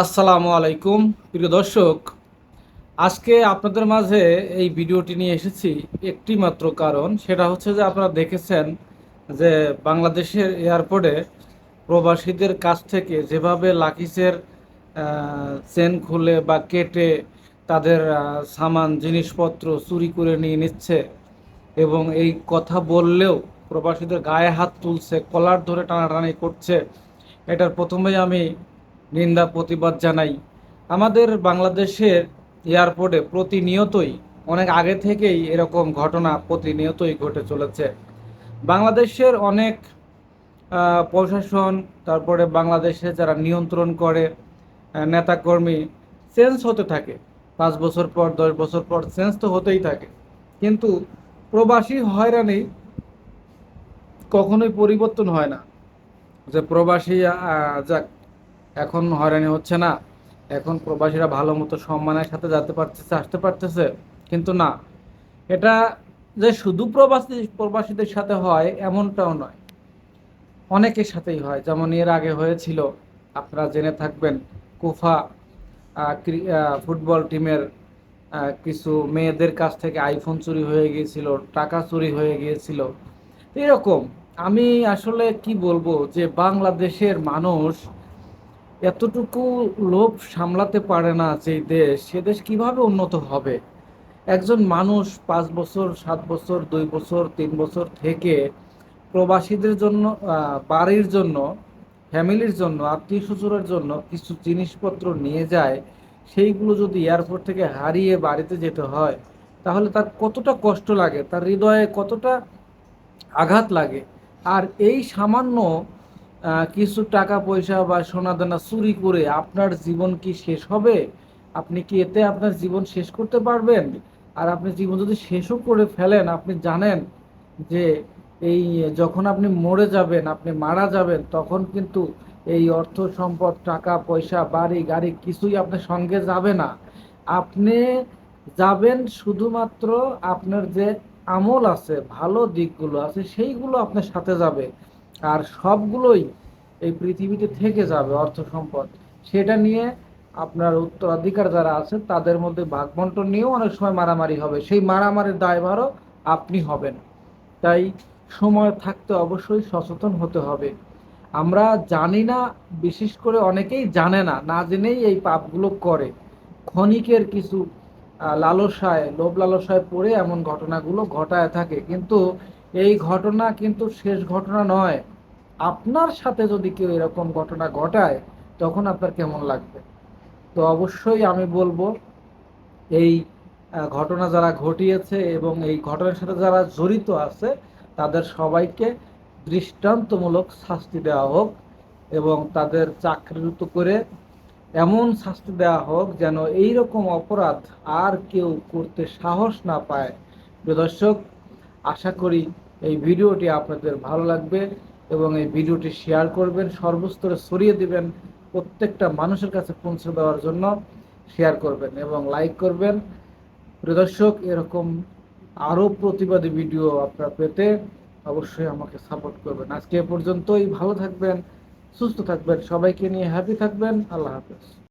আসসালামু আলাইকুম। প্রিয় দর্শক, আজকে আপনাদের মাঝে এই ভিডিওটি নিয়ে এসেছি একটি মাত্র কারণ, সেটা হচ্ছে যে আপনারা দেখেছেন যে বাংলাদেশের এয়ারপোর্টে প্রবাসীদের কাছ থেকে যেভাবে লাকিসের চেন খুলে বা কেটে তাদের সামান, জিনিসপত্র চুরি করে নিয়ে নিচ্ছে এবং এই কথা বললেও প্রবাসীদের গায়ে হাত তুলছে, কলার ধরে টানাটানি করছে। এটার প্রথমেই আমি নিন্দা প্রতিবাদ জানাই। আমাদের বাংলাদেশের এয়ারপোর্টে প্রতিনিয়তই, অনেক আগে থেকেই এরকম ঘটনা প্রতিনিয়তই ঘটে চলেছে। বাংলাদেশের অনেক প্রশাসন, তারপরে বাংলাদেশে যারা নিয়ন্ত্রণ করে নেতাকর্মী, চেঞ্জ হতে থাকে। পাঁচ বছর পর, দশ বছর পর চেঞ্জ তো হতেই থাকে। কিন্তু প্রবাসী হয়রানি কখনোই পরিবর্তন হয় না। যে প্রবাসী যাক এখন হয়রানি হচ্ছে না। এখন প্রবাসীরা ভালো মতো সম্মানের সাথে যেতে পারতেছে, আসতে পারতেছে। কিন্তু না, এটা যে শুধু প্রবাসী, প্রবাসীদের সাথে হয় এমনটাও নয়। অনেকের সাথেই হয়। যেমন এর আগে হয়েছিল, আপনারা জেনে থাকবেন, কুফা ফুটবল টিমের কিছু মেয়েদের কাছ থেকে আইফোন চুরি হয়ে গিয়েছিল, টাকা চুরি হয়ে গিয়েছিল। এরকম। আমি আসলে কি বলব যে বাংলাদেশের মানুষ এতটুকু লোভ সামলাতে পারে না যে দেশ, সে দেশ কীভাবে উন্নত হবে? একজন মানুষ পাঁচ বছর, সাত বছর, দুই বছর, তিন বছর থেকে প্রবাসীদের জন্য বাড়ির জন্য, ফ্যামিলির জন্য, আত্মীয় স্বজনের জন্য কিছু জিনিসপত্র নিয়ে যায়, সেইগুলো যদি এয়ারপোর্ট থেকে হারিয়ে বাড়িতে যেতে হয়, তাহলে তার কতটা কষ্ট লাগে? তার হৃদয়ে কতটা আঘাত লাগে? আর এই সামান্য কিছু টাকা পয়সা বা সোনা দানা চুরি করে আপনার জীবন কি শেষ হবে? আপনি কি এতে আপনার জীবন শেষ করতে পারবেন? আর আপনি জীবন যদি শেষও করে ফেলেন, আপনি জানেন যে এই যখন আপনি মরে যাবেন, আপনি মারা যাবেন, তখন কিন্তু এই অর্থ সম্পদ, টাকা পয়সা, বাড়ি, গাড়ি কিছুই আপনার সঙ্গে যাবে না। আপনি যাবেন শুধুমাত্র আপনার যে আমল আছে, ভালো দিকগুলো আছে, সেইগুলো আপনার সাথে যাবে। আর সবগুলোই এই পৃথিবীতে থেকে যাবে অর্থ সম্পদ। সেটা নিয়ে আপনার উত্তরাধিকার যারা আছে, তাদের মধ্যে ভাগ বন্টন নিয়েও অনেক সময় মারামারি হবে। সেই মারামারির দায়ভারও আপনি হবেন। তাই সময় থাকতে অবশ্যই সচেতন হতে হবে। আমরা জানি না, বিশেষ করে অনেকেই জানে না না জেনেই এই পাপগুলো করে। ক্ষণিকের কিছু লালসায়, লোভ লালসায় পড়ে এমন ঘটনাগুলো ঘটায় থাকে। কিন্তু এই ঘটনা কিন্তু শেষ ঘটনা নয়। আপনার সাথে যদি কেউ এরকম ঘটনা ঘটায়, তখন আপনার কেমন লাগবে? তো অবশ্যই আমি বলব, এই ঘটনা যারা ঘটিয়েছে এবং এই ঘটনার সাথে যারা জড়িত আছে, তাদের সবাইকে দৃষ্টান্তমূলক শাস্তি দেওয়া হোক এবং তাদের চাকরিচ্যুত করে এমন শাস্তি দেওয়া হোক যেন এই রকম অপরাধ আর কেউ করতে সাহস না পায়। দর্শক, আশা করি এই ভিডিওটি আপনাদের ভালো লাগবে এবং এই ভিডিওটি শেয়ার করবেন, সর্বস্তরে ছড়িয়ে দিবেন, প্রত্যেকটা মানুষের কাছে পৌঁছে দেওয়ার জন্য শেয়ার করবেন এবং লাইক করবেন। প্রিয় দর্শক, এরকম আরও প্রতিবাদী ভিডিও আপনারা পেতে অবশ্যই আমাকে সাপোর্ট করবেন। আজকে এ পর্যন্তই। ভালো থাকবেন, সুস্থ থাকবেন, সবাইকে নিয়ে হ্যাপি থাকবেন। আল্লাহ হাফেজ।